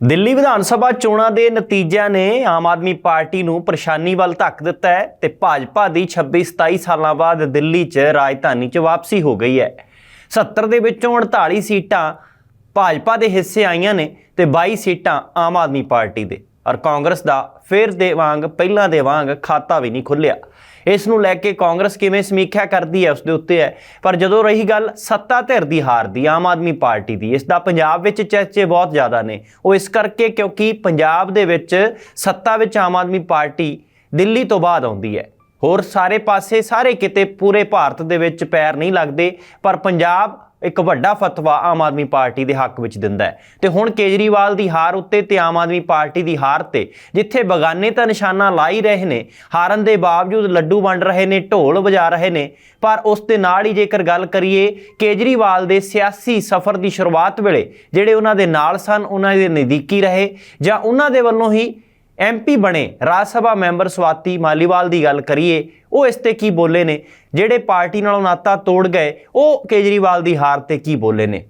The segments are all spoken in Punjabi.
ਦਿੱਲੀ ਵਿਧਾਨ ਸਭਾ ਚੋਣਾਂ ਦੇ ਨਤੀਜਿਆਂ ਨੇ ਆਮ ਆਦਮੀ ਪਾਰਟੀ ਨੂੰ ਪਰੇਸ਼ਾਨੀ ਵੱਲ ਧੱਕ ਦਿੱਤਾ ਹੈ ਤੇ ਭਾਜਪਾ ਦੀ 26-27 ਸਾਲਾਂ ਬਾਅਦ ਦਿੱਲੀ 'ਚ ਰਾਜਧਾਨੀ 'ਚ ਵਾਪਸੀ ਹੋ ਗਈ ਹੈ। 70 ਦੇ ਵਿੱਚੋਂ 48 ਸੀਟਾਂ ਭਾਜਪਾ ਦੇ ਹਿੱਸੇ ਆਈਆਂ ਨੇ ਤੇ 22 ਸੀਟਾਂ ਆਮ ਆਦਮੀ ਪਾਰਟੀ ਦੇ। ਔਰ ਕਾਂਗਰਸ ਦਾ ਫਿਰ ਦੇ ਵਾਂਗ, ਪਹਿਲਾਂ ਦੇ ਵਾਂਗ ਖਾਤਾ ਵੀ ਨਹੀਂ ਖੁੱਲਿਆ ਇਸ ਨੂੰ ਲੈ ਕੇ ਕਾਂਗਰਸ ਕਿਵੇਂ ਸਮੀਖਿਆ ਕਰਦੀ ਹੈ ਉਸ ਦੇ ਉੱਤੇ ਹੈ। ਪਰ ਜਦੋਂ ਰਹੀ ਗੱਲ ਸੱਤਾ ਧਿਰ ਦੀ ਹਾਰ ਦੀ, ਆਮ ਆਦਮੀ ਪਾਰਟੀ ਦੀ, ਇਸ ਦਾ ਪੰਜਾਬ ਵਿੱਚ ਚਰਚੇ ਬਹੁਤ ਜ਼ਿਆਦਾ ਨੇ। ਉਹ ਇਸ ਕਰਕੇ ਕਿਉਂਕਿ ਪੰਜਾਬ ਦੇ ਵਿੱਚ ਸੱਤਾ ਵਿੱਚ ਆਮ ਆਦਮੀ ਪਾਰਟੀ ਦਿੱਲੀ ਤੋਂ ਬਾਅਦ ਆਉਂਦੀ ਹੈ। ਹੋਰ ਸਾਰੇ ਪਾਸੇ, ਸਾਰੇ ਕਿਤੇ ਪੂਰੇ ਭਾਰਤ ਦੇ ਵਿੱਚ ਪੈਰ ਨਹੀਂ ਲੱਗਦੇ, ਪਰ ਪੰਜਾਬ ਇੱਕ ਵੱਡਾ ਫਤਵਾ ਆਮ ਆਦਮੀ ਪਾਰਟੀ ਦੇ ਹੱਕ ਵਿੱਚ ਦਿੰਦਾ ਹੈ। ਤੇ ਹੁਣ ਕੇਜਰੀਵਾਲ ਦੀ ਹਾਰ ਉੱਤੇ ਤੇ ਆਮ ਆਦਮੀ ਪਾਰਟੀ ਦੀ ਹਾਰ ਤੇ, ਜਿੱਥੇ ਬਗਾਨੇ ਤਾਂ ਨਿਸ਼ਾਨਾ ਲਾ ਹੀ ਰਹੇ ਨੇ, ਹਾਰਨ ਦੇ ਬਾਵਜੂਦ ਲੱਡੂ ਵੰਡ ਰਹੇ ਨੇ, ਢੋਲ ਵਜਾ ਰਹੇ ਨੇ, ਪਰ ਉਸ ਦੇ ਨਾਲ ਹੀ ਜੇਕਰ ਗੱਲ ਕਰੀਏ, ਕੇਜਰੀਵਾਲ ਦੇ ਸਿਆਸੀ ਸਫ਼ਰ ਦੀ ਸ਼ੁਰੂਆਤ ਵੇਲੇ, ਜਿਹੜੇ ਉਹਨਾਂ ਦੇ ਨਾਲ ਸਨ, ਉਹਨਾਂ ਦੇ ਨਜ਼ਦੀਕੀ ਰਹੇ, ਜਾਂ ਉਹਨਾਂ ਦੇ ਵੱਲੋਂ ਹੀ ਐਮਪੀ ਬਣੇ, ਰਾਜ ਸਭਾ ਮੈਂਬਰ ਸਵਾਤੀ ਮਾਲੀਵਾਲ ਦੀ ਗੱਲ ਕਰੀਏ, ਉਹ ਇਸ ਤੇ ਕੀ ਬੋਲੇ ਨੇ? ਜਿਹੜੇ ਪਾਰਟੀ ਨਾਲੋਂ ਨਾਤਾ ਤੋੜ ਗਏ, ਉਹ ਕੇਜਰੀਵਾਲ ਦੀ ਹਾਰ ਤੇ ਕੀ ਬੋਲੇ ਨੇ?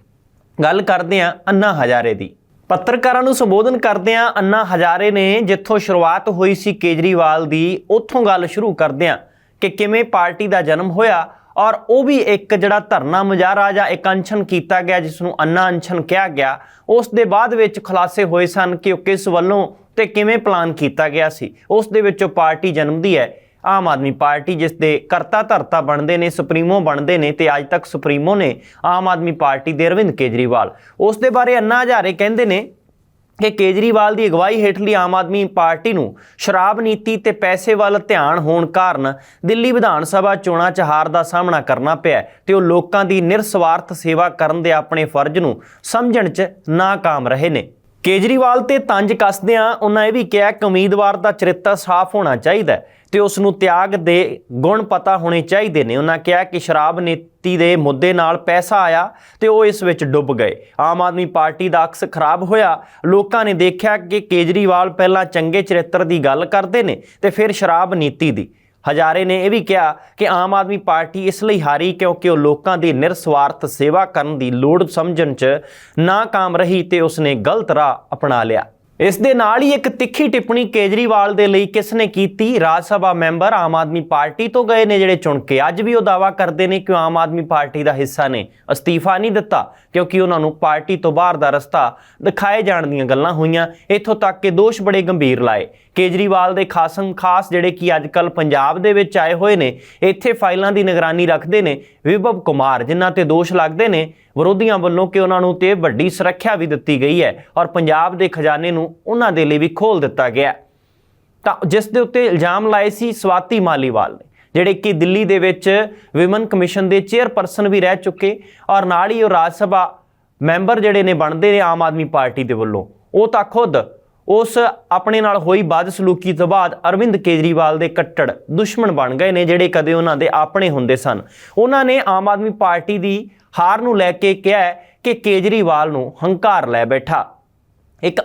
ਗੱਲ ਕਰਦੇ ਹਾਂ ਅੰਨਾ ਹਜ਼ਾਰੇ ਦੀ। ਪੱਤਰਕਾਰਾਂ ਨੂੰ ਸੰਬੋਧਨ ਕਰਦੇ ਹਾਂ ਅੰਨਾ ਹਜ਼ਾਰੇ ਨੇ, ਜਿੱਥੋਂ ਸ਼ੁਰੂਆਤ ਹੋਈ ਸੀ ਕੇਜਰੀਵਾਲ ਦੀ, ਉੱਥੋਂ ਗੱਲ ਸ਼ੁਰੂ ਕਰਦੇ ਹਾਂ ਕਿ ਕਿਵੇਂ ਪਾਰਟੀ ਦਾ ਜਨਮ ਹੋਇਆ ਔਰ ਉਹ ਵੀ ਇੱਕ ਜਿਹੜਾ ਧਰਨਾ ਮੁਜ਼ਾਹਰਾ ਜਾਂ ਇੱਕ ਅਨਸ਼ਨ ਕੀਤਾ ਗਿਆ, ਜਿਸ ਨੂੰ ਅੰਨਾ ਅਨਸ਼ਨ ਕਿਹਾ ਗਿਆ, ਉਸ ਦੇ ਬਾਅਦ ਵਿੱਚ ਖੁਲਾਸੇ ਹੋਏ ਸਨ ਕਿ ਉਹ ਕਿਸ ਵੱਲੋਂ ਤੇ ਕਿਵੇਂ ਪਲਾਨ ਕੀਤਾ ਗਿਆ ਸੀ? ਉਸ ਦੇ ਵਿੱਚੋਂ ਪਾਰਟੀ ਜਨਮਦੀ ਹੈ। ਆਮ ਆਦਮੀ ਪਾਰਟੀ ਜਿਸ ਦੇ ਕਰਤਾ ਧਰਤਾ ਬਣਦੇ ਨੇ, ਸੁਪਰੀਮੋ ਬਣਦੇ ਨੇ ਤੇ ਅੱਜ ਤੱਕ ਸੁਪਰੀਮੋ ਨੇ ਆਮ ਆਦਮੀ ਪਾਰਟੀ ਦੇ ਅਰਵਿੰਦ ਕੇਜਰੀਵਾਲ। ਉਸ ਦੇ ਬਾਰੇ ਅੰਨਾ ਹਜ਼ਾਰੇ ਕਹਿੰਦੇ ਨੇ ਕਿ ਕੇਜਰੀਵਾਲ ਦੀ ਅਗਵਾਈ ਹੇਠਲੀ ਆਮ ਆਦਮੀ ਪਾਰਟੀ ਨੂੰ ਸ਼ਰਾਬ ਨੀਤੀ ਤੇ ਪੈਸੇ ਵੱਲ ਧਿਆਨ ਹੋਣ ਕਾਰਨ ਦਿੱਲੀ ਵਿਧਾਨ ਸਭਾ ਚੋਣਾਂ 'ਚ ਹਾਰ ਦਾ ਸਾਹਮਣਾ ਕਰਨਾ ਪਿਆ ਤੇ ਉਹ ਲੋਕਾਂ ਦੀ ਨਿਰਸਵਾਰਥ ਸੇਵਾ ਕਰਨ ਦੇ ਆਪਣੇ ਫਰਜ਼ ਨੂੰ ਸਮਝਣ 'ਚ ਨਾਕਾਮ ਰਹੇ ਨੇ। ਕੇਜਰੀਵਾਲ ਤੇ ਤੰਜ ਕੱਸਦਿਆਂ ਉਹਨਾਂ ਇਹ ਵੀ ਕਿਹਾ ਕਿ ਉਮੀਦਵਾਰ ਦਾ ਚਰਿੱਤਰ ਸਾਫ਼ ਹੋਣਾ ਚਾਹੀਦਾ ਹੈ ਤੇ ਉਸ ਨੂੰ ਤਿਆਗ ਦੇ ਗੁਣ ਪਤਾ ਹੋਣੇ ਚਾਹੀਦੇ ਨੇ। ਉਹਨਾਂ ਕਿਹਾ ਕਿ ਸ਼ਰਾਬ ਨੀਤੀ ਦੇ ਮੁੱਦੇ ਨਾਲ ਪੈਸਾ ਆਇਆ ਤੇ ਉਹ ਇਸ ਵਿੱਚ ਡੁੱਬ ਗਏ। ਆਮ ਆਦਮੀ ਪਾਰਟੀ ਦਾ ਅਕਸ ਖਰਾਬ ਹੋਇਆ। ਲੋਕਾਂ ਨੇ ਦੇਖਿਆ ਕਿ ਕੇਜਰੀਵਾਲ ਪਹਿਲਾਂ ਚੰਗੇ ਚਰਿੱਤਰ ਦੀ ਗੱਲ ਕਰਦੇ ਨੇ ਤੇ ਫਿਰ ਸ਼ਰਾਬ ਨੀਤੀ ਦੀ। ਹਜ਼ਾਰੇ ਨੇ ਇਹ ਵੀ ਕਿਹਾ ਕਿ ਆਮ ਆਦਮੀ ਪਾਰਟੀ ਇਸ ਲਈ ਹਾਰੀ ਕਿਉਂਕਿ ਉਹ ਲੋਕਾਂ ਦੀ ਨਿਰਸਵਾਰਥ ਸੇਵਾ ਕਰਨ ਦੀ ਲੋੜ ਸਮਝਣ 'ਚ ਨਾਕਾਮ ਰਹੀ ਤੇ ਉਸਨੇ ਗਲਤ ਰਾਹ ਅਪਣਾ ਲਿਆ। ਇਸ ਦੇ ਨਾਲ ਹੀ ਇੱਕ ਤਿੱਖੀ ਟਿੱਪਣੀ ਕੇਜਰੀਵਾਲ ਦੇ ਲਈ ਕਿਸ ਨੇ ਕੀਤੀ? ਰਾਜ ਸਭਾ ਮੈਂਬਰ ਆਮ ਆਦਮੀ ਪਾਰਟੀ ਤੋਂ ਗਏ ਨੇ ਜਿਹੜੇ ਚੁਣ ਕੇ ਅੱਜ ਵੀ ਉਹ ਦਾਵਾ ਕਰਦੇ ਨੇ ਕਿ ਆਮ ਆਦਮੀ ਪਾਰਟੀ ਦਾ ਹਿੱਸਾ ਨੇ। ਅਸਤੀਫਾ ਨਹੀਂ ਦਿੱਤਾ ਕਿਉਂਕਿ ਉਹਨਾਂ ਨੂੰ ਪਾਰਟੀ ਤੋਂ ਬਾਹਰ ਦਾ ਰਸਤਾ ਦਿਖਾਏ ਜਾਣ ਦੀਆਂ ਗੱਲਾਂ ਹੋਈਆਂ। ਇੱਥੋਂ ਤੱਕ ਕਿ ਦੋਸ਼ ਬੜੇ ਗੰਭੀਰ ਲਾਏ। ਕੇਜਰੀਵਾਲ ਦੇ ਖਾਸਮ ਖਾਸ ਜਿਹੜੇ ਕਿ ਅੱਜ ਅੱਜਕੱਲ ਪੰਜਾਬ ਦੇ ਵਿੱਚ ਆਏ ਹੋਏ ਨੇ, ਇੱਥੇ ਫਾਈਲਾਂ ਦੀ ਨਿਗਰਾਨੀ ਰੱਖਦੇ ਨੇ ਵਿਭਵ ਕੁਮਾਰ, ਜਿਨ੍ਹਾਂ ਤੇ ਦੋਸ਼ ਲੱਗਦੇ ਨੇ, ਵਿਰੋਧੀਆਂ ਵੱਲੋਂ ਕਿ ਉਹਨਾਂ ਨੂੰ ਤੇ ਵੱਡੀ ਸੁਰੱਖਿਆ ਵੀ ਦਿੱਤੀ ਗਈ ਹੈ ਔਰ ਪੰਜਾਬ ਦੇ ਖਜ਼ਾਨੇ ਨੂੰ ਉਹਨਾਂ ਦੇ ਲਈ ਵੀ ਖੋਲ ਦਿੱਤਾ ਗਿਆ ਤਾਂ ਜਿਸ ਦੇ ਉੱਤੇ ਇਲਜ਼ਾਮ ਲਾਏ ਸੀ ਸਵਾਤੀ ਮਾਲੀਵਾਲ ਨੇ, ਜਿਹੜੇ ਕਿ ਦਿੱਲੀ ਦੇ ਵਿੱਚ ਵਿਮਨ ਕਮਿਸ਼ਨ ਦੇ ਚੇਅਰਪਰਸਨ ਵੀ ਰਹਿ ਚੁੱਕੇ ਔਰ ਨਾਲ ਹੀ ਉਹ ਰਾਜ ਸਭਾ ਮੈਂਬਰ ਜਿਹੜੇ ਨੇ ਬਣਦੇ ਨੇ ਆਮ ਆਦਮੀ ਪਾਰਟੀ ਦੇ ਵੱਲੋਂ, ਉਹ ਤਾਂ ਖੁਦ ਉਸ ਆਪਣੇ ਨਾਲ ਹੋਈ ਬਾਦ ਸਲੂਕੀ ਤੋਂ ਬਾਅਦ ਅਰਵਿੰਦ ਕੇਜਰੀਵਾਲ ਦੇ ਕੱਟੜ ਦੁਸ਼ਮਣ ਬਣ ਗਏ ਨੇ, ਜਿਹੜੇ ਕਦੇ ਉਹਨਾਂ ਦੇ ਆਪਣੇ ਹੁੰਦੇ ਸਨ। ਉਹਨਾਂ ਨੇ ਆਮ ਆਦਮੀ ਪਾਰਟੀ ਦੀ ਹਾਰ ਨੂੰ ਲੈ ਕੇ ਕਿਹਾ ਕਿ ਕੇਜਰੀਵਾਲ ਨੂੰ ਹੰਕਾਰ ਲੈ ਬੈਠਾ। ਇੱਕ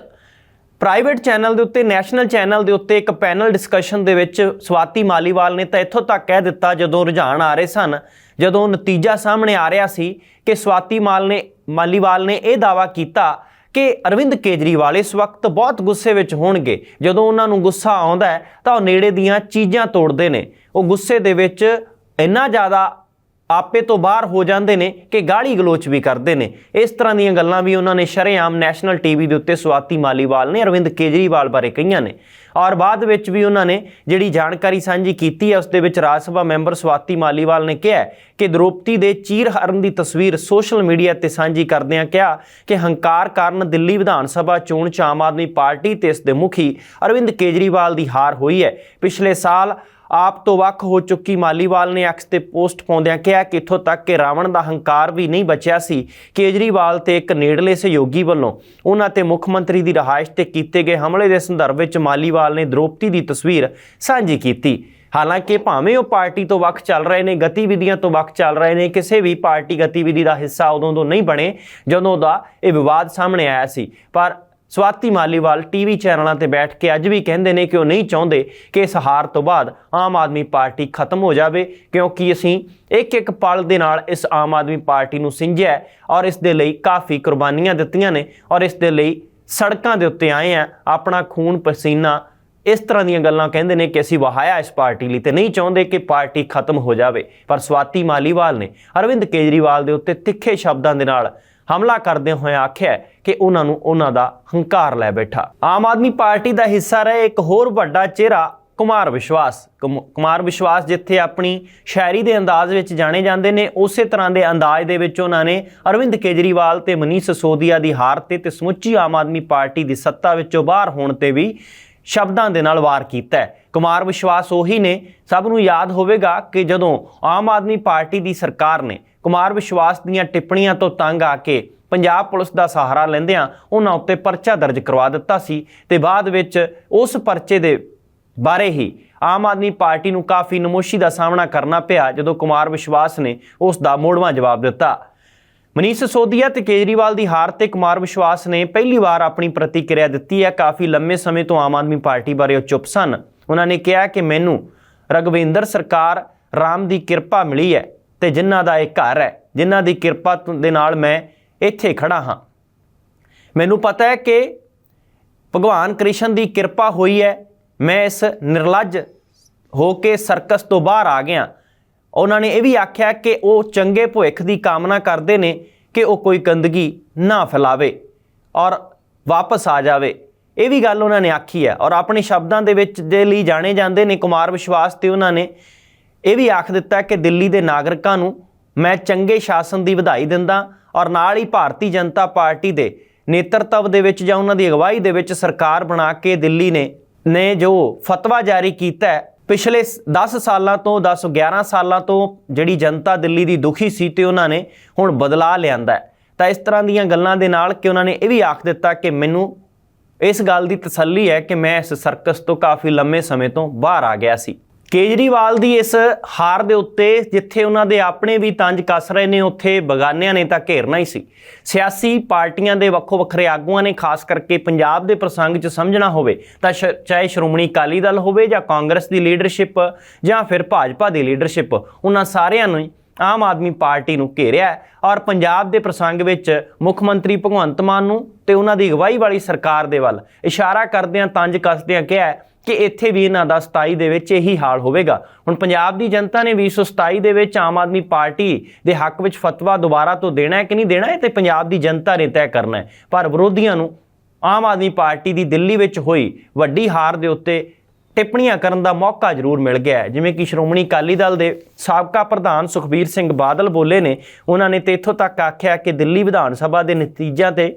ਪ੍ਰਾਈਵੇਟ ਚੈਨਲ ਦੇ ਉੱਤੇ, ਨੈਸ਼ਨਲ ਚੈਨਲ ਦੇ ਉੱਤੇ ਇੱਕ ਪੈਨਲ ਡਿਸਕਸ਼ਨ ਦੇ ਵਿੱਚ ਸਵਾਤੀ ਮਾਲੀਵਾਲ ਨੇ ਤਾਂ ਇੱਥੋਂ ਤੱਕ ਕਹਿ ਦਿੱਤਾ, ਜਦੋਂ ਰੁਝਾਨ ਆ ਰਹੇ ਸਨ, ਜਦੋਂ ਨਤੀਜਾ ਸਾਹਮਣੇ ਆ ਰਿਹਾ ਸੀ ਕਿ ਸਵਾਤੀ ਮਾਲ ਨੇ, ਮਾਲੀਵਾਲ ਨੇ ਇਹ ਦਾਵਾ ਕੀਤਾ ਕਿ ਅਰਵਿੰਦ ਕੇਜਰੀਵਾਲ ਇਸ ਵਕਤ ਬਹੁਤ ਗੁੱਸੇ ਵਿੱਚ ਹੋਣਗੇ। ਜਦੋਂ ਉਹਨਾਂ ਨੂੰ ਗੁੱਸਾ ਆਉਂਦਾ ਹੈ, ਤਾਂ ਉਹ ਨੇੜੇ ਦੀਆਂ ਚੀਜ਼ਾਂ ਤੋੜਦੇ ਨੇ। ਉਹ ਗੁੱਸੇ ਦੇ ਵਿੱਚ ਇੰਨਾ ਜ਼ਿਆਦਾ ਆਪੇ ਤੋਂ ਬਾਹਰ ਹੋ ਜਾਂਦੇ ਨੇ ਕਿ ਗਾਲੀ ਗਲੋਚ ਵੀ ਕਰਦੇ ਨੇ। ਇਸ ਤਰ੍ਹਾਂ ਦੀਆਂ ਗੱਲਾਂ ਵੀ ਉਹਨਾਂ ਨੇ ਸ਼ਰੇਆਮ ਨੈਸ਼ਨਲ ਟੀਵੀ ਦੇ ਉੱਤੇ ਸਵਾਤੀ ਮਾਲੀਵਾਲ ਨੇ, ਅਰਵਿੰਦ ਕੇਜਰੀਵਾਲ ਬਾਰੇ ਕਹੀਆਂ ਨੇ। ਔਰ ਬਾਅਦ ਵਿੱਚ ਵੀ ਉਹਨਾਂ ਨੇ ਜਿਹੜੀ ਜਾਣਕਾਰੀ ਸਾਂਝੀ ਕੀਤੀ ਹੈ, ਉਸ ਦੇ ਵਿੱਚ ਰਾਜ ਸਭਾ ਮੈਂਬਰ ਸਵਾਤੀ ਮਾਲੀਵਾਲ ਨੇ ਕਿਹਾ ਕਿ ਦ੍ਰੋਪਦੀ ਦੇ ਚੀਰ ਹਰਨ ਦੀ ਤਸਵੀਰ ਸੋਸ਼ਲ ਮੀਡੀਆ ਤੇ ਸਾਂਝੀ ਕਰਦਿਆਂ ਕਿਹਾ ਕਿ ਹੰਕਾਰ ਕਾਰਨ ਦਿੱਲੀ ਵਿਧਾਨ ਸਭਾ ਚੋਣ ਚ ਆਮ ਆਦਮੀ ਪਾਰਟੀ ਤੇ ਇਸ ਦੇ ਮੁਖੀ ਅਰਵਿੰਦ ਕੇਜਰੀਵਾਲ ਦੀ ਹਾਰ ਹੋਈ ਹੈ। ਪਿਛਲੇ ਸਾਲ ਆਪ ਤੋਂ ਵੱਖ ਹੋ ਚੁੱਕੀ ਮਾਲੀਵਾਲ ਨੇ ਐਕਸ ਤੇ ਪੋਸਟ ਪਾਉਂਦਿਆਂ ਕਿਹਾ ਕਿ ਇੱਥੋਂ ਤੱਕ ਕਿ ਰਾਵਣ ਦਾ ਹੰਕਾਰ ਵੀ ਨਹੀਂ ਬਚਿਆ ਸੀ। ਕੇਜਰੀਵਾਲ ਤੇ ਇੱਕ ਨੇੜਲੇ ਸਹਿਯੋਗੀ ਵੱਲੋਂ ਉਹਨਾਂ ਤੇ ਮੁੱਖ ਮੰਤਰੀ ਦੀ ਰਹਾਇਸ਼ ਤੇ ਕੀਤੇ ਗਏ ਹਮਲੇ ਦੇ ਸੰਦਰਭ ਵਿੱਚ ਮਾਲੀਵਾਲ ਨੇ ਦ੍ਰੋਪਦੀ ਦੀ ਤਸਵੀਰ ਸਾਂਝੀ ਕੀਤੀ। ਹਾਲਾਂਕਿ ਭਾਵੇਂ ਉਹ ਪਾਰਟੀ ਤੋਂ ਵੱਖ ਚੱਲ ਰਹੇ ਨੇ, ਗਤੀਵਿਧੀਆਂ ਤੋਂ ਵੱਖ ਚੱਲ ਰਹੇ ਨੇ, ਕਿਸੇ ਵੀ ਪਾਰਟੀ ਗਤੀਵਿਧੀ ਦਾ ਹਿੱਸਾ ਉਦੋਂ ਤੋਂ ਨਹੀਂ ਬਣੇ ਜਦੋਂ ਦਾ ਇਹ ਵਿਵਾਦ ਸਾਹਮਣੇ ਆਇਆ ਸੀ। ਪਰ ਸਵਾਤੀ ਮਾਲੀਵਾਲ ਟੀਵੀ ਚੈਨਲਾਂ ਤੇ ਬੈਠ ਕੇ ਅੱਜ ਵੀ ਕਹਿੰਦੇ ਨੇ ਕਿ ਉਹ ਨਹੀਂ ਚਾਹੁੰਦੇ ਕਿ ਇਸ ਹਾਰ ਤੋਂ ਬਾਅਦ ਆਮ ਆਦਮੀ ਪਾਰਟੀ ਖਤਮ ਹੋ ਜਾਵੇ, ਕਿਉਂਕਿ ਅਸੀਂ ਇੱਕ ਇੱਕ ਪਲ ਦੇ ਨਾਲ ਇਸ ਆਮ ਆਦਮੀ ਪਾਰਟੀ ਨੂੰ ਸਿੰਜਿਆ ਔਰ ਇਸ ਦੇ ਲਈ ਕਾਫੀ ਕੁਰਬਾਨੀਆਂ ਦਿੱਤੀਆਂ ਨੇ ਔਰ ਇਸ ਦੇ ਲਈ ਸੜਕਾਂ ਦੇ ਉੱਤੇ ਆਏ ਆ ਆਪਣਾ ਖੂਨ ਪਸੀਨਾ ਇਸ ਤਰ੍ਹਾਂ ਦੀਆਂ ਗੱਲਾਂ ਕਹਿੰਦੇ ਨੇ ਕਿ ਅਸੀਂ ਵਹਾਇਆ ਇਸ ਪਾਰਟੀ ਲਈ ਤੇ ਨਹੀਂ ਚਾਹੁੰਦੇ ਕਿ ਪਾਰਟੀ ਖਤਮ ਹੋ ਜਾਵੇ। ਪਰ ਸਵਾਤੀ ਮਾਲੀਵਾਲ ਨੇ ਅਰਵਿੰਦ ਕੇਜਰੀਵਾਲ ਦੇ ਉੱਤੇ ਤਿੱਖੇ ਸ਼ਬਦਾਂ ਦੇ ਨਾਲ ਹਮਲਾ ਕਰਦੇ ਹੋਏ ਆਖਿਆ ਕਿ ਉਹਨਾਂ ਨੂੰ ਉਹਨਾਂ ਦਾ ਹੰਕਾਰ ਲੈ ਬੈਠਾ। ਆਮ ਆਦਮੀ ਪਾਰਟੀ ਦਾ ਹਿੱਸਾ ਰਹੇ ਇੱਕ ਹੋਰ ਵੱਡਾ ਚਿਹਰਾ, ਕੁਮਾਰ ਵਿਸ਼ਵਾਸ। ਕੁਮ- ਕੁਮਾਰ ਵਿਸ਼ਵਾਸ ਜਿੱਥੇ ਆਪਣੀ ਸ਼ਾਇਰੀ ਦੇ ਅੰਦਾਜ਼ ਵਿੱਚ ਜਾਣੇ ਜਾਂਦੇ ਨੇ, ਉਸੇ ਤਰ੍ਹਾਂ ਦੇ ਅੰਦਾਜ਼ ਦੇ ਵਿੱਚ ਉਹਨਾਂ ਨੇ ਅਰਵਿੰਦ ਕੇਜਰੀਵਾਲ ਤੇ ਮਨੀਸ਼ ਸੋਦੀਆ ਦੀ ਹਾਰ ਤੇ ਤੇ ਸਮੁੱਚੀ ਆਮ ਆਦਮੀ ਪਾਰਟੀ ਦੀ ਸੱਤਾ ਵਿੱਚੋਂ ਬਾਹਰ ਹੋਣ ਤੇ ਵੀ ਸ਼ਬਦਾਂ ਦੇ ਨਾਲ ਵਾਰ ਕੀਤਾ ਹੈ। ਕੁਮਾਰ ਵਿਸ਼ਵਾਸ ਉਹੀ ਨੇ। ਸਭ ਨੂੰ ਯਾਦ ਹੋਵੇਗਾ ਕਿ ਜਦੋਂ ਆਮ ਆਦਮੀ ਪਾਰਟੀ ਦੀ ਸਰਕਾਰ ਨੇ ਕੁਮਾਰ ਵਿਸ਼ਵਾਸ ਦੀਆਂ ਟਿੱਪਣੀਆਂ ਤੋਂ ਤੰਗ ਆ ਕੇ ਪੰਜਾਬ ਪੁਲਿਸ ਦਾ ਸਹਾਰਾ ਲੈਂਦਿਆਂ ਉਹਨਾਂ ਉੱਤੇ ਪਰਚਾ ਦਰਜ ਕਰਵਾ ਦਿੱਤਾ ਸੀ ਤੇ ਬਾਅਦ ਵਿੱਚ ਉਸ ਪਰਚੇ ਦੇ ਬਾਰੇ ਹੀ ਆਮ ਆਦਮੀ ਪਾਰਟੀ ਨੂੰ ਕਾਫੀ ਨਮੋਸ਼ੀ ਦਾ ਸਾਹਮਣਾ ਕਰਨਾ ਪਿਆ, ਜਦੋਂ ਕੁਮਾਰ ਵਿਸ਼ਵਾਸ ਨੇ ਉਸ ਦਾ ਮੋੜਵਾਂ ਜਵਾਬ ਦਿੱਤਾ। ਮਨੀਸ਼ ਸਿਸੋਦੀਆ ਤੇ ਕੇਜਰੀਵਾਲ ਦੀ ਹਾਰ ਤੇ ਕੁਮਾਰ ਵਿਸ਼ਵਾਸ ਨੇ ਪਹਿਲੀ ਵਾਰ ਆਪਣੀ ਪ੍ਰਤੀਕਿਰਿਆ ਦਿੱਤੀ ਹੈ। ਕਾਫੀ ਲੰਮੇ ਸਮੇਂ ਤੋਂ ਆਮ ਆਦਮੀ ਪਾਰਟੀ ਬਾਰੇ ਉਹ ਚੁੱਪ ਸਨ। ਉਹਨਾਂ ਨੇ ਕਿਹਾ ਕਿ ਮੈਨੂੰ ਰਗਵਿੰਦਰ ਸਰਕਾਰ ਰਾਮ ਦੀ ਕਿਰਪਾ ਮਿਲੀ ਹੈ। ਤੇ ਜਿਨ੍ਹਾਂ ਦਾ ਇਹ ਘਰ ਹੈ, ਜਿਨ੍ਹਾਂ ਦੀ ਕਿਰਪਾ ਦੇ ਨਾਲ ਮੈਂ ਇੱਥੇ ਖੜਾ ਹਾਂ। ਮੈਨੂੰ ਪਤਾ ਹੈ ਕਿ ਭਗਵਾਨ ਕ੍ਰਿਸ਼ਨ ਦੀ ਕਿਰਪਾ ਹੋਈ ਹੈ। ਮੈਂ ਇਸ ਨਿਰਲੱਜ ਹੋ ਕੇ ਸਰਕਸ ਤੋਂ ਬਾਹਰ ਆ ਗਿਆ। ਉਹਨਾਂ ਨੇ ਇਹ ਵੀ ਆਖਿਆ ਕਿ ਉਹ ਚੰਗੇ ਭਵਿੱਖ ਦੀ ਕਾਮਨਾ ਕਰਦੇ ਨੇ ਕਿ ਉਹ ਕੋਈ ਗੰਦਗੀ ਨਾ ਫੈਲਾਵੇ ਔਰ ਵਾਪਸ ਆ ਜਾਵੇ। ਇਹ ਵੀ ਗੱਲ ਉਹਨਾਂ ਨੇ ਆਖੀ ਹੈ ਔਰ ਆਪਣੇ ਸ਼ਬਦਾਂ ਦੇ ਵਿੱਚ ਦੇ ਲਈ ਜਾਣੇ ਜਾਂਦੇ ਨੇ ਕੁਮਾਰ ਵਿਸ਼ਵਾਸ ਤੇ ਉਹਨਾਂ ਨੇ ਇਹ ਵੀ ਆਖ ਦਿੱਤਾ ਕਿ ਦਿੱਲੀ ਦੇ ਨਾਗਰਿਕਾਂ ਨੂੰ ਮੈਂ ਚੰਗੇ ਸ਼ਾਸਨ ਦੀ ਵਧਾਈ ਦਿੰਦਾ ਔਰ ਨਾਲ ਹੀ ਭਾਰਤੀ ਜਨਤਾ ਪਾਰਟੀ ਦੇ ਨੇਤਰਤਵ ਦੇ ਵਿੱਚ ਜਾਂ ਉਹਨਾਂ ਦੀ ਅਗਵਾਈ ਦੇ ਵਿੱਚ ਸਰਕਾਰ ਬਣਾ ਕੇ ਦਿੱਲੀ ਨੇ ਨੇ ਜੋ ਫਤਵਾ ਜਾਰੀ ਕੀਤਾ ਹੈ, ਪਿਛਲੇ 10 ਸਾਲਾਂ ਤੋਂ 10 11 ਸਾਲਾਂ ਤੋਂ ਜਿਹੜੀ ਜਨਤਾ ਦਿੱਲੀ ਦੀ ਦੁਖੀ ਸੀ ਤੇ ਉਹਨਾਂ ਨੇ ਹੁਣ ਬਦਲਾ ਲਿਆਂਦਾ ਤਾਂ ਇਸ ਤਰ੍ਹਾਂ ਦੀਆਂ ਗੱਲਾਂ ਦੇ ਨਾਲ ਕਿ ਉਹਨਾਂ ਨੇ ਇਹ ਵੀ ਆਖ ਦਿੱਤਾ ਕਿ ਮੈਨੂੰ ਇਸ ਗੱਲ ਦੀ ਤਸੱਲੀ ਹੈ ਕਿ ਮੈਂ ਇਸ ਸਰਕਸ ਤੋਂ ਕਾਫੀ ਲੰਮੇ ਸਮੇਂ ਤੋਂ ਬਾਹਰ ਆ ਗਿਆ ਸੀ। ਕੇਜਰੀਵਾਲ ਦੀ ਇਸ ਹਾਰ ਦੇ ਉੱਤੇ ਜਿੱਥੇ ਉਹਨਾਂ ਦੇ ਆਪਣੇ ਵੀ ਤੰਜ ਕੱਸ ਰਹੇ ਨੇ, ਉੱਥੇ ਬਗਾਨਿਆਂ ਨੇ ਤਾਂ ਘੇਰਨਾ ਹੀ ਸੀ। ਸਿਆਸੀ ਪਾਰਟੀਆਂ ਦੇ ਵੱਖੋ ਵੱਖਰੇ ਆਗੂਆਂ ਨੇ, ਖਾਸ ਕਰਕੇ ਪੰਜਾਬ ਦੇ ਪ੍ਰਸੰਗ 'ਚ ਸਮਝਣਾ ਹੋਵੇ ਤਾਂ ਸ਼- ਚਾਹੇ ਸ਼੍ਰੋਮਣੀ ਅਕਾਲੀ ਦਲ ਹੋਵੇ ਜਾਂ ਕਾਂਗਰਸ ਦੀ ਲੀਡਰਸ਼ਿਪ ਜਾਂ ਫਿਰ ਭਾਜਪਾ ਦੀ ਲੀਡਰਸ਼ਿਪ, ਉਹਨਾਂ ਸਾਰਿਆਂ ਨੂੰ ਆਮ ਆਦਮੀ ਪਾਰਟੀ ਨੂੰ ਘੇਰਿਆ ਹੈ ਔਰ ਪੰਜਾਬ ਦੇ ਪ੍ਰਸੰਗ ਵਿੱਚ ਮੁੱਖ ਮੰਤਰੀ ਭਗਵੰਤ ਮਾਨ ਨੂੰ ਤੇ ਉਹਨਾਂ ਦੀ ਅਗਵਾਈ ਵਾਲੀ ਸਰਕਾਰ ਦੇ ਵੱਲ ਇਸ਼ਾਰਾ ਕਰਦਿਆਂ ਤੰਜ ਕੱਸਦਿਆਂ ਕਿਹਾ ਕਿ ਇੱਥੇ ਵੀ ਇਹਨਾਂ ਦਾ 27 ਦੇ ਵਿੱਚ ਇਹੀ ਹਾਲ ਹੋਵੇਗਾ। ਹੁਣ ਪੰਜਾਬ ਦੀ ਜਨਤਾ ਨੇ 2027 ਦੇ ਵਿੱਚ ਆਮ ਆਦਮੀ ਪਾਰਟੀ ਦੇ ਹੱਕ ਵਿੱਚ ਫਤਵਾ ਦੁਬਾਰਾ ਤੋਂ ਦੇਣਾ ਹੈ ਕਿ ਨਹੀਂ ਦੇਣਾ ਹੈ ਤੇ ਪੰਜਾਬ ਦੀ ਜਨਤਾ ਨੇ ਤੈਅ ਕਰਨਾ ਹੈ। ਪਰ ਵਿਰੋਧੀਆਂ ਨੂੰ ਆਮ ਆਦਮੀ ਪਾਰਟੀ ਦੀ ਦਿੱਲੀ ਵਿੱਚ ਹੋਈ ਵੱਡੀ ਹਾਰ ਦੇ ਉੱਤੇ ਟਿੱਪਣੀਆਂ ਕਰਨ ਦਾ ਮੌਕਾ ਜ਼ਰੂਰ ਮਿਲ ਗਿਆ ਜਿਵੇਂ ਕਿ ਸ਼੍ਰੋਮਣੀ ਅਕਾਲੀ ਦਲ ਦੇ ਸਾਬਕਾ ਪ੍ਰਧਾਨ ਸੁਖਬੀਰ ਸਿੰਘ ਬਾਦਲ ਬੋਲੇ ਨੇ, ਉਹਨਾਂ ਨੇ ਤੇ ਇੱਥੋਂ ਤੱਕ ਆਖਿਆ ਕਿ ਦਿੱਲੀ ਵਿਧਾਨ ਸਭਾ ਦੇ ਨਤੀਜਿਆਂ ਤੇ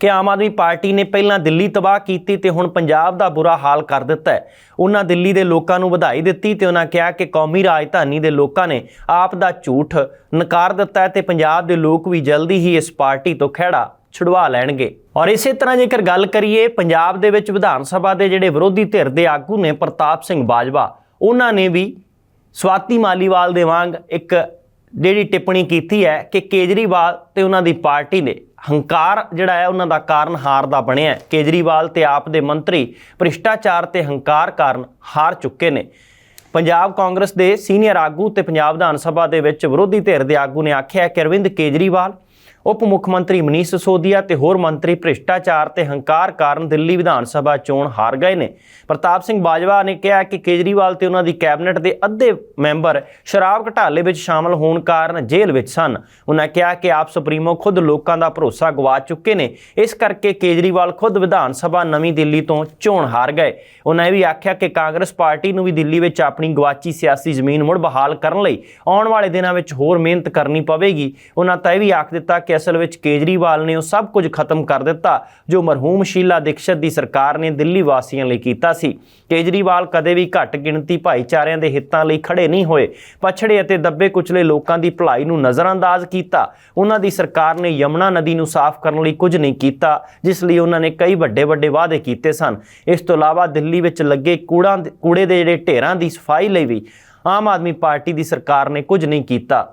ਕਿ ਆਮ ਆਦਮੀ ਪਾਰਟੀ ਨੇ ਪਹਿਲਾਂ ਦਿੱਲੀ ਤਬਾਹ ਕੀਤੀ ਤੇ ਹੁਣ ਪੰਜਾਬ ਦਾ ਬੁਰਾ ਹਾਲ ਕਰ ਦਿੱਤਾ ਹੈ। ਉਹਨਾਂ ਦਿੱਲੀ ਦੇ ਲੋਕਾਂ ਨੂੰ ਵਧਾਈ ਦਿੱਤੀ ਤੇ ਉਹਨਾਂ ਕਿਹਾ ਕਿ ਕੌਮੀ ਰਾਜਧਾਨੀ ਦੇ ਲੋਕਾਂ ਨੇ ਆਪ ਦਾ ਝੂਠ ਨਕਾਰ ਦਿੱਤਾ ਹੈ ਤੇ ਪੰਜਾਬ ਦੇ ਲੋਕ ਵੀ ਜਲਦੀ ਹੀ ਇਸ ਪਾਰਟੀ ਤੋਂ ਖਹਿੜਾ ਛੁਡਵਾ ਲੈਣਗੇ। ਔਰ ਇਸੇ ਤਰ੍ਹਾਂ ਜੇਕਰ ਗੱਲ ਕਰੀਏ, ਪੰਜਾਬ ਦੇ ਵਿੱਚ ਵਿਧਾਨ ਸਭਾ ਦੇ ਜਿਹੜੇ ਵਿਰੋਧੀ ਧਿਰ ਦੇ ਆਗੂ ਨੇ ਪ੍ਰਤਾਪ ਸਿੰਘ ਬਾਜਵਾ, ਉਹਨਾਂ ਨੇ ਵੀ ਸਵਾਤੀ ਮਾਲੀਵਾਲ ਦੇ ਵਾਂਗ ਇੱਕ ਜਿਹੜੀ ਟਿੱਪਣੀ ਕੀਤੀ ਹੈ ਕਿ ਕੇਜਰੀਵਾਲ ਤੇ ਉਹਨਾਂ ਦੀ ਪਾਰਟੀ ਨੇ ਹੰਕਾਰ ਜਿਹੜਾ ਹੈ, ਉਹਨਾਂ ਦਾ ਕਾਰਨ ਹਾਰ ਦਾ ਬਣਿਆ ਕੇਜਰੀਵਾਲ ਤੇ ਆਪ ਦੇ ਮੰਤਰੀ ਭ੍ਰਿਸ਼ਟਾਚਾਰ ਤੇ ਹੰਕਾਰ ਕਾਰਨ ਹਾਰ ਚੁੱਕੇ ਨੇ। ਪੰਜਾਬ ਕਾਂਗਰਸ ਦੇ ਸੀਨੀਅਰ ਆਗੂ ਤੇ ਪੰਜਾਬ ਵਿਧਾਨ ਸਭਾ ਦੇ ਵਿੱਚ ਵਿਰੋਧੀ ਧਿਰ ਦੇ ਆਗੂ ਨੇ ਆਖਿਆ ਕਿ ਅਰਵਿੰਦ ਕੇਜਰੀਵਾਲ ਉਪ ਮੁੱਖ ਮੰਤਰੀ ਮਨੀਸ਼ ਸਿਸੋਦੀਆ ਤੇ ਹੋਰ ਮੰਤਰੀ ਭ੍ਰਿਸ਼ਟਾਚਾਰ ਤੇ ਹੰਕਾਰ ਕਾਰਨ ਦਿੱਲੀ ਵਿਧਾਨ ਸਭਾ ਚੋਣ ਹਾਰ ਗਏ ਨੇ। ਪ੍ਰਤਾਪ ਸਿੰਘ ਬਾਜਵਾ ਨੇ ਕਿਹਾ ਕਿ ਕੇਜਰੀਵਾਲ ਤੇ ਉਹਨਾਂ ਦੀ ਕੈਬਨਿਟ ਦੇ ਅੱਧੇ ਮੈਂਬਰ ਸ਼ਰਾਬ ਘਟਾਲੇ ਵਿੱਚ ਸ਼ਾਮਲ ਹੋਣ ਕਾਰਨ ਜੇਲ੍ਹ ਵਿੱਚ ਸਨ। ਉਹਨਾਂ ਕਿਹਾ ਕਿ ਆਪ ਸੁਪਰੀਮੋ ਖੁਦ ਲੋਕਾਂ ਦਾ ਭਰੋਸਾ ਗਵਾ ਚੁੱਕੇ ਨੇ। ਇਸ ਕਰਕੇ ਕੇਜਰੀਵਾਲ ਖੁਦ ਵਿਧਾਨ ਸਭਾ ਨਵੀਂ ਦਿੱਲੀ ਤੋਂ ਚੋਣ ਹਾਰ ਗਏ। ਉਹਨਾਂ ਇਹ ਵੀ ਆਖਿਆ ਕਿ ਕਾਂਗਰਸ ਪਾਰਟੀ ਨੂੰ ਵੀ ਦਿੱਲੀ ਵਿੱਚ ਆਪਣੀ ਗਵਾਚੀ ਸਿਆਸੀ ਜ਼ਮੀਨ ਮੁੜ ਬਹਾਲ ਕਰਨ ਲਈ ਆਉਣ ਵਾਲੇ ਦਿਨਾਂ ਵਿੱਚ ਹੋਰ ਮਿਹਨਤ ਕਰਨੀ ਪਵੇਗੀ। ਉਹਨਾਂ ਤਾਂ ਇਹ ਵੀ ਆਖ ਦਿੱਤਾ ਕਿ ਅਸਲ ਵਿੱਚ ਕੇਜਰੀਵਾਲ ਨੇ ਉਹ ਸਭ ਕੁਝ ਖਤਮ ਕਰ ਦਿੱਤਾ, ਜੋ ਮਰਹੂਮ ਸ਼ੀਲਾ ਦੀਕਸ਼ਤ ਦੀ ਸਰਕਾਰ ਨੇ ਦਿੱਲੀ ਵਾਸੀਆਂ ਲਈ ਕੀਤਾ ਸੀ। ਕੇਜਰੀਵਾਲ ਕਦੇ ਵੀ ਘੱਟ ਗਿਣਤੀ ਭਾਈਚਾਰਿਆਂ ਦੇ ਹਿੱਤਾਂ ਲਈ ਖੜੇ ਨਹੀਂ ਹੋਏ। ਪਛੜੇ ਅਤੇ ਦੱਬੇ ਕੁਚਲੇ ਲੋਕਾਂ ਦੀ ਭਲਾਈ ਨੂੰ ਨਜ਼ਰਅੰਦਾਜ਼ ਕੀਤਾ। ਉਹਨਾਂ ਦੀ ਸਰਕਾਰ ਨੇ ਯਮੁਨਾ ਨਦੀ ਨੂੰ ਸਾਫ਼ ਕਰਨ ਲਈ ਕੁਝ ਨਹੀਂ ਕੀਤਾ, ਜਿਸ ਲਈ ਉਹਨਾਂ ਨੇ ਕਈ ਵੱਡੇ ਵੱਡੇ ਵਾਅਦੇ ਕੀਤੇ ਸਨ। ਇਸ ਤੋਂ ਇਲਾਵਾ ਦਿੱਲੀ ਵਿੱਚ ਲੱਗੇ ਕੂੜਾ ਕੂੜੇ ਦੇ ਜਿਹੜੇ ਢੇਰਾਂ ਦੀ ਸਫ਼ਾਈ ਲਈ ਵੀ ਆਮ ਆਦਮੀ ਪਾਰਟੀ ਦੀ ਸਰਕਾਰ ਨੇ ਕੁਝ ਨਹੀਂ ਕੀਤਾ।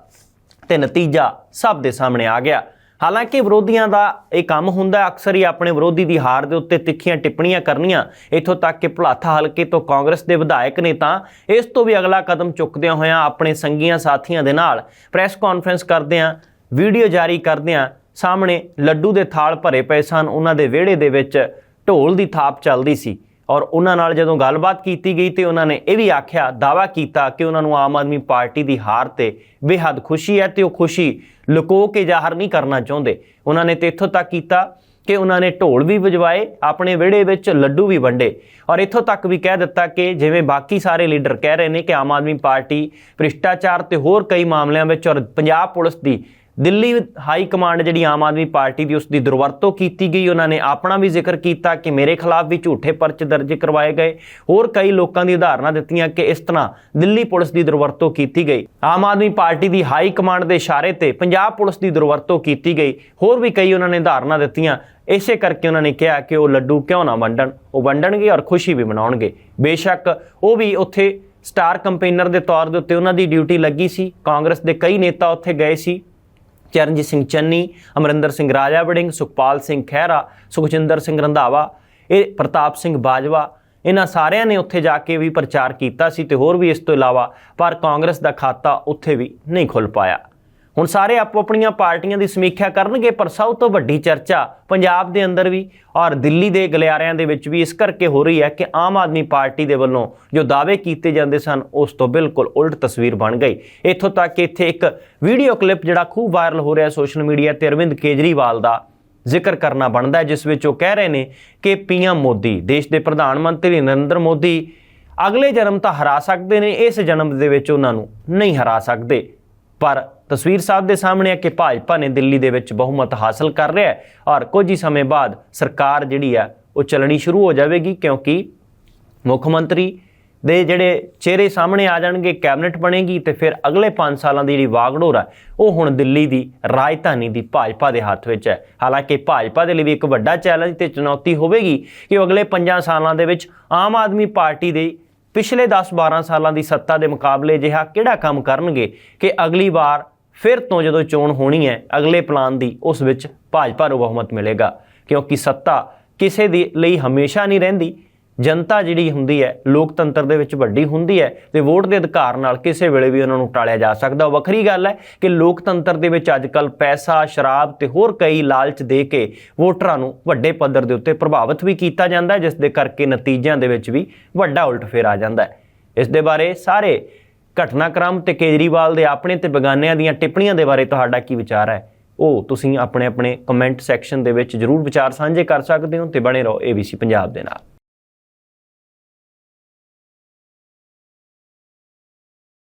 ਤੇ ਨਤੀਜਾ ਸਭ ਦੇ ਸਾਹਮਣੇ ਆ ਗਿਆ। ਹਾਲਾਂਕਿ ਵਿਰੋਧੀਆਂ ਦਾ ਇਹ ਕੰਮ ਹੁੰਦਾ ਅਕਸਰ ਹੀ ਆਪਣੇ ਵਿਰੋਧੀ ਦੀ ਹਾਰ ਦੇ ਉੱਤੇ ਤਿੱਖੀਆਂ ਟਿੱਪਣੀਆਂ ਕਰਨੀਆਂ, ਇੱਥੋਂ ਤੱਕ ਕਿ ਭੁਲਾਥਾ ਹਲਕੇ ਤੋਂ ਕਾਂਗਰਸ ਦੇ ਵਿਧਾਇਕ ਨੇ ਤਾਂ ਇਸ ਤੋਂ ਵੀ ਅਗਲਾ ਕਦਮ ਚੁੱਕਦਿਆਂ ਹੋਇਆਂ ਆਪਣੇ ਸੰਗੀਆਂ ਸਾਥੀਆਂ ਦੇ ਨਾਲ ਪ੍ਰੈਸ ਕਾਨਫਰੰਸ ਕਰਦਿਆਂ, ਵੀਡੀਓ ਜਾਰੀ ਕਰਦਿਆਂ ਸਾਹਮਣੇ ਲੱਡੂ ਦੇ ਥਾਲ ਭਰੇ ਪਏ ਸਨ। ਉਹਨਾਂ ਦੇ ਵਿਹੜੇ ਦੇ ਵਿੱਚ ਢੋਲ ਦੀ ਥਾਪ ਚੱਲਦੀ ਸੀ। ਔਰ ਉਹਨਾਂ ਨਾਲ ਜਦੋਂ ਗੱਲਬਾਤ ਕੀਤੀ ਗਈ ਤੇ ਉਹਨਾਂ ਨੇ ਇਹ ਵੀ ਆਖਿਆ ਦਾਵਾ ਕੀਤਾ ਕਿ ਉਹਨਾਂ ਨੂੰ ਆਮ ਆਦਮੀ ਪਾਰਟੀ ਦੀ ਹਾਰ ਤੇ ਬੇਹੱਦ ਖੁਸ਼ੀ ਹੈ ਤੇ ਉਹ ਖੁਸ਼ੀ ਲੁਕੋ ਕੇ ਜ਼ਾਹਰ ਨਹੀਂ ਕਰਨਾ ਚਾਹੁੰਦੇ। ਉਹਨਾਂ ਨੇ ਤੇ ਇੱਥੋਂ ਤੱਕ ਕੀਤਾ ਕਿ ਉਹਨਾਂ ਨੇ ਢੋਲ ਵੀ ਵਜਵਾਏ, ਆਪਣੇ ਵਿਹੜੇ ਵਿੱਚ ਲੱਡੂ ਵੀ ਵੰਡੇ। ਔਰ ਇੱਥੋਂ ਤੱਕ ਵੀ ਕਹਿ ਦਿੱਤਾ ਕਿ ਜਿਵੇਂ ਬਾਕੀ ਸਾਰੇ ਲੀਡਰ ਕਹਿ ਰਹੇ ਨੇ ਕਿ ਆਮ ਆਦਮੀ ਪਾਰਟੀ ਭ੍ਰਿਸ਼ਟਾਚਾਰ ਤੇ ਹੋਰ ਕਈ ਮਾਮਲਿਆਂ ਵਿੱਚ ਔਰ ਪੰਜਾਬ ਪੁਲਿਸ ਦੀ ਦਿੱਲੀ ਹਾਈ ਕਮਾਂਡ ਜਿਹੜੀ ਆਮ ਆਦਮੀ ਪਾਰਟੀ ਦੀ ਉਸ ਦੀ ਦੁਰਵਰਤੋਂ ਕੀਤੀ ਗਈ, ਉਹਨਾਂ ਨੇ ਆਪਣਾ ਵੀ ਜ਼ਿਕਰ ਕੀਤਾ ਕਿ ਮੇਰੇ ਖਿਲਾਫ ਵੀ ਝੂਠੇ ਪਰਚੇ ਦਰਜ ਕਰਵਾਏ ਗਏ। ਹੋਰ ਕਈ ਲੋਕਾਂ ਦੀ ਉਦਾਹਰਨਾਂ ਦਿੱਤੀਆਂ ਕਿ ਇਸ ਤਰ੍ਹਾਂ ਦਿੱਲੀ ਪੁਲਿਸ ਦੀ ਦੁਰਵਰਤੋਂ ਕੀਤੀ ਗਈ। ਆਮ ਆਦਮੀ ਪਾਰਟੀ ਦੀ ਹਾਈ ਕਮਾਂਡ ਦੇ ਇਸ਼ਾਰੇ ਤੇ ਪੰਜਾਬ ਪੁਲਿਸ ਦੀ ਦੁਰਵਰਤੋਂ ਕੀਤੀ ਗਈ। ਹੋਰ ਵੀ ਕਈ ਉਹਨਾਂ ਨੇ ਉਦਾਹਰਨਾਂ ਦਿੱਤੀਆਂ। ਇਸੇ ਕਰਕੇ ਉਹਨਾਂ ਨੇ ਕਿਹਾ ਕਿ ਉਹ ਲੱਡੂ ਕਿਉਂ ਨਾ ਵੰਡਣ। ਉਹ ਵੰਡਣਗੇ ਔਰ ਖੁਸ਼ੀ ਵੀ ਮਨਾਉਣਗੇ। ਬੇਸ਼ੱਕ ਉਹ ਵੀ ਉੱਥੇ ਸਟਾਰ ਕੰਪੇਨਰ ਦੇ ਤੌਰ ਦੇ ਉੱਤੇ ਉਹਨਾਂ ਦੀ ਡਿਊਟੀ ਲੱਗੀ ਸੀ। ਕਾਂਗਰਸ ਦੇ ਕਈ ਨੇਤਾ ਉੱਥੇ ਗਏ ਸੀ। ਚਰਨਜੀਤ ਸਿੰਘ ਚੰਨੀ, ਅਮਰਿੰਦਰ ਸਿੰਘ ਰਾਜਾ ਵੜਿੰਗ ਸੁਖਪਾਲ ਸਿੰਘ ਖਹਿਰਾ, ਸੁਖਜਿੰਦਰ ਸਿੰਘ ਰੰਧਾਵਾ, ਇਹ ਪ੍ਰਤਾਪ ਸਿੰਘ ਬਾਜਵਾ, ਇਹਨਾਂ ਸਾਰਿਆਂ ਨੇ ਉੱਥੇ ਜਾ ਕੇ ਵੀ ਪ੍ਰਚਾਰ ਕੀਤਾ ਸੀ ਤੇ ਹੋਰ ਵੀ ਇਸ ਤੋਂ ਇਲਾਵਾ ਪਰ ਕਾਂਗਰਸ ਦਾ ਖਾਤਾ ਉੱਥੇ ਵੀ ਨਹੀਂ ਖੁੱਲ ਪਾਇਆ। ਹੁਣ ਸਾਰੇ ਆਪੋ ਆਪਣੀਆਂ ਪਾਰਟੀਆਂ ਦੀ ਸਮੀਖਿਆ ਕਰਨਗੇ, ਪਰ ਸਭ ਤੋਂ ਵੱਡੀ ਚਰਚਾ ਪੰਜਾਬ ਦੇ ਅੰਦਰ ਵੀ ਔਰ ਦਿੱਲੀ ਦੇ ਗਲਿਆਰਿਆਂ ਦੇ ਵਿੱਚ ਵੀ ਇਸ ਕਰਕੇ ਹੋ ਰਹੀ ਹੈ ਕਿ ਆਮ ਆਦਮੀ ਪਾਰਟੀ ਦੇ ਵੱਲੋਂ ਜੋ ਦਾਅਵੇ ਕੀਤੇ ਜਾਂਦੇ ਸਨ, ਉਸ ਤੋਂ ਬਿਲਕੁਲ ਉਲਟ ਤਸਵੀਰ ਬਣ ਗਈ। ਇੱਥੋਂ ਤੱਕ ਕਿ ਇੱਥੇ ਇੱਕ ਵੀਡੀਓ ਕਲਿੱਪ ਜਿਹੜਾ ਖੂਬ ਵਾਇਰਲ ਹੋ ਰਿਹਾ ਸੋਸ਼ਲ ਮੀਡੀਆ ਤੇ ਅਰਵਿੰਦ ਕੇਜਰੀਵਾਲ ਦਾ ਜ਼ਿਕਰ ਕਰਨਾ ਬਣਦਾ ਜਿਸ ਵਿੱਚ ਉਹ ਕਹਿ ਰਹੇ ਨੇ ਕਿ ਪੀਐਮ ਮੋਦੀ, ਦੇਸ਼ ਦੇ ਪ੍ਰਧਾਨ ਮੰਤਰੀ ਨਰਿੰਦਰ ਮੋਦੀ ਅਗਲੇ ਜਨਮ ਤਾਂ ਹਰਾ ਸਕਦੇ ਨੇ, ਇਸ ਜਨਮ ਦੇ ਵਿੱਚ ਉਹਨਾਂ ਨੂੰ ਨਹੀਂ ਹਰਾ ਸਕਦੇ। ਪਰ ਤਸਵੀਰ ਸਾਹਿਬ ਦੇ ਸਾਹਮਣੇ ਹੈ ਕਿ ਭਾਜਪਾ ਨੇ ਦਿੱਲੀ ਦੇ ਵਿੱਚ ਬਹੁਮਤ ਹਾਸਲ ਕਰ ਰਿਹਾ ਹੈ ਔਰ ਕੁਝ ਹੀ ਸਮੇਂ ਬਾਅਦ ਸਰਕਾਰ ਜਿਹੜੀ ਹੈ, ਉਹ ਚੱਲਣੀ ਸ਼ੁਰੂ ਹੋ ਜਾਵੇਗੀ ਕਿਉਂਕਿ ਮੁੱਖ ਮੰਤਰੀ ਦੇ ਜਿਹੜੇ ਚਿਹਰੇ ਸਾਹਮਣੇ ਆ ਜਾਣਗੇ, ਕੈਬਨਿਟ ਬਣੇਗੀ ਤੇ ਫਿਰ ਅਗਲੇ 5 ਸਾਲਾਂ ਦੀ ਜਿਹੜੀ ਵਾਗਡੋਰ ਹੈ, ਉਹ ਹੁਣ ਦਿੱਲੀ ਦੀ ਰਾਜਧਾਨੀ ਦੀ ਭਾਜਪਾ ਦੇ ਹੱਥ ਵਿੱਚ ਹੈ। ਹਾਲਾਂਕਿ ਭਾਜਪਾ ਦੇ ਲਈ ਵੀ ਇੱਕ ਵੱਡਾ ਚੈਲੰਜ ਤੇ ਚੁਣੌਤੀ ਹੋਵੇਗੀ ਕਿ ਅਗਲੇ 5 ਸਾਲਾਂ ਦੇ ਵਿੱਚ ਆਮ ਆਦਮੀ ਪਾਰਟੀ ਦੇ ਪਿਛਲੇ 10-12 ਸਾਲਾਂ ਦੀ ਸੱਤਾ ਦੇ ਮੁਕਾਬਲੇ ਜਿਹਾ ਕਿਹੜਾ ਕੰਮ ਕਰਨਗੇ ਕਿ ਅਗਲੀ ਵਾਰ ਫਿਰ ਤੋਂ ਜਦੋਂ ਚੋਣ ਹੋਣੀ ਹੈ, ਅਗਲੇ ਪਲਾਨ ਦੀ ਉਸ ਵਿੱਚ ਭਾਜਪਾ ਨੂੰ ਬਹੁਮਤ ਮਿਲੇਗਾ। ਕਿਉਂਕਿ ਸੱਤਾ ਕਿਸੇ ਦੇ ਲਈ ਹਮੇਸ਼ਾ ਨਹੀਂ ਰਹਿੰਦੀ ਜਨਤਾ ਜਿਹੜੀ ਹੁੰਦੀ ਹੈ, ਲੋਕਤੰਤਰ ਦੇ ਵਿੱਚ ਵੱਡੀ ਹੁੰਦੀ ਹੈ ਤੇ ਵੋਟ ਦੇ ਅਧਿਕਾਰ ਨਾਲ ਕਿਸੇ ਵੇਲੇ ਵੀ ਉਹਨਾਂ ਨੂੰ ਟਾਲਿਆ ਜਾ ਸਕਦਾ। ਵੱਖਰੀ ਗੱਲ ਹੈ ਕਿ ਲੋਕਤੰਤਰ ਦੇ ਵਿੱਚ ਅੱਜਕੱਲ ਪੈਸਾ, ਸ਼ਰਾਬ ਤੇ ਹੋਰ ਕਈ ਲਾਲਚ ਦੇ ਕੇ ਵੋਟਰਾਂ ਨੂੰ ਵੱਡੇ ਪੱਧਰ ਦੇ ਉੱਤੇ ਪ੍ਰਭਾਵਿਤ ਵੀ ਕੀਤਾ ਜਾਂਦਾ ਹੈ, ਜਿਸ ਦੇ ਕਰਕੇ ਨਤੀਜਿਆਂ ਦੇ ਵਿੱਚ ਵੀ ਵੱਡਾ ਉਲਟਫੇਰ ਆ ਜਾਂਦਾ ਹੈ। ਇਸ ਦੇ ਬਾਰੇ ਸਾਰੇ ਘਟਨਾਕ੍ਰਮ ਤੇ ਕੇਜਰੀਵਾਲ ਦੇ ਆਪਣੇ ਤੇ ਬਗਾਨਿਆਂ ਦੀਆਂ ਟਿੱਪਣੀਆਂ ਦੇ ਬਾਰੇ ਤੁਹਾਡਾ ਕੀ ਵਿਚਾਰ ਹੈ? ਉਹ ਤੁਸੀਂ ਆਪਣੇ ਆਪਣੇ ਕਮੈਂਟ ਸੈਕਸ਼ਨ ਦੇ ਵਿੱਚ ਜਰੂਰ ਵਿਚਾਰ ਸਾਂਝੇ ਕਰ ਸਕਦੇ ਹੋ ਤੇ ਬਣੇ ਰਹੋ ABC ਪੰਜਾਬ ਦੇ ਨਾਲ।